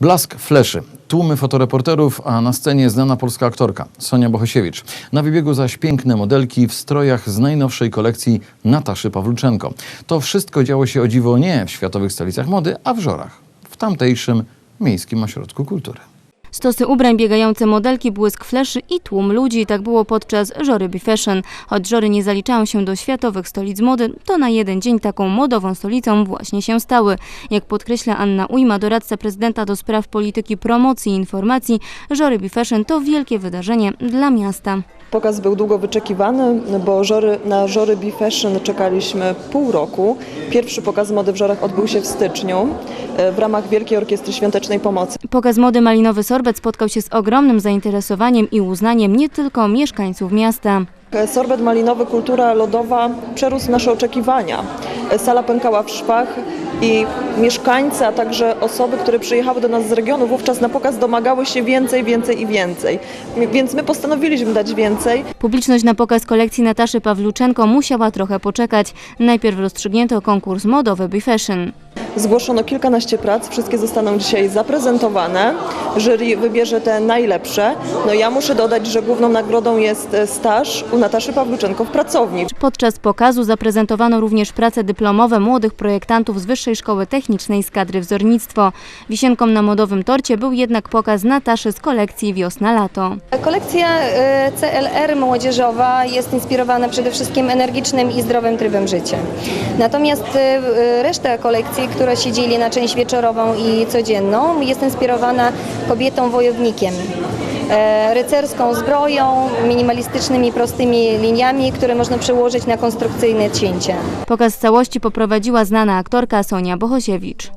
Blask fleszy, tłumy fotoreporterów, a na scenie znana polska aktorka Sonia Bohosiewicz. Na wybiegu zaś piękne modelki w strojach z najnowszej kolekcji Nataszy Pawluczenko. To wszystko działo się o dziwo nie w światowych stolicach mody, a w Żorach, w tamtejszym Miejskim Ośrodku Kultury. Stosy ubrań, biegające modelki, błysk fleszy i tłum ludzi. Tak było podczas Żory Be Fashion. Choć Żory nie zaliczają się do światowych stolic mody, to na jeden dzień taką modową stolicą właśnie się stały. Jak podkreśla Anna Ujma, doradca prezydenta do spraw polityki promocji i informacji, Żory Be Fashion to wielkie wydarzenie dla miasta. Pokaz był długo wyczekiwany, bo żory, na Żory Be Fashion czekaliśmy pół roku. Pierwszy pokaz mody w Żorach odbył się w styczniu e, w ramach Wielkiej Orkiestry Świątecznej Pomocy. Pokaz mody Malinowy Sorbet spotkał się z ogromnym zainteresowaniem i uznaniem nie tylko mieszkańców miasta. E, Sorbet malinowy, kultura lodowa przerósł nasze oczekiwania. E, Sala pękała w szwach i mieszkańcy, a także osoby, które przyjechały do nas z regionu wówczas na pokaz domagały się więcej, więcej i więcej. Więc my postanowiliśmy dać więcej. Publiczność na pokaz kolekcji Nataszy Pawluczenko musiała trochę poczekać. Najpierw rozstrzygnięto konkurs modowy Be Fashion. Zgłoszono kilkanaście prac, wszystkie zostaną dzisiaj zaprezentowane. Jury wybierze te najlepsze. No ja muszę dodać, że główną nagrodą jest e, staż u Nataszy Pawluczenko w pracowni. Podczas pokazu zaprezentowano również prace dyplomowe młodych projektantów z Wyższej Szkoły Technicznej z kadry wzornictwo. Wisienką na modowym torcie był jednak pokaz Nataszy z kolekcji Wiosna-Lato. Kolekcja e, CLR młodzieżowa jest inspirowana przede wszystkim energicznym i zdrowym trybem życia. Natomiast e, reszta kolekcji, która się dzieli na część wieczorową i codzienną, jest inspirowana kobietą wojownikiem. e, Rycerską zbroją, minimalistycznymi, prostymi liniami, które można przełożyć na konstrukcyjne cięcia. Pokaz całości poprowadziła znana aktorka Sonia Bohosiewicz.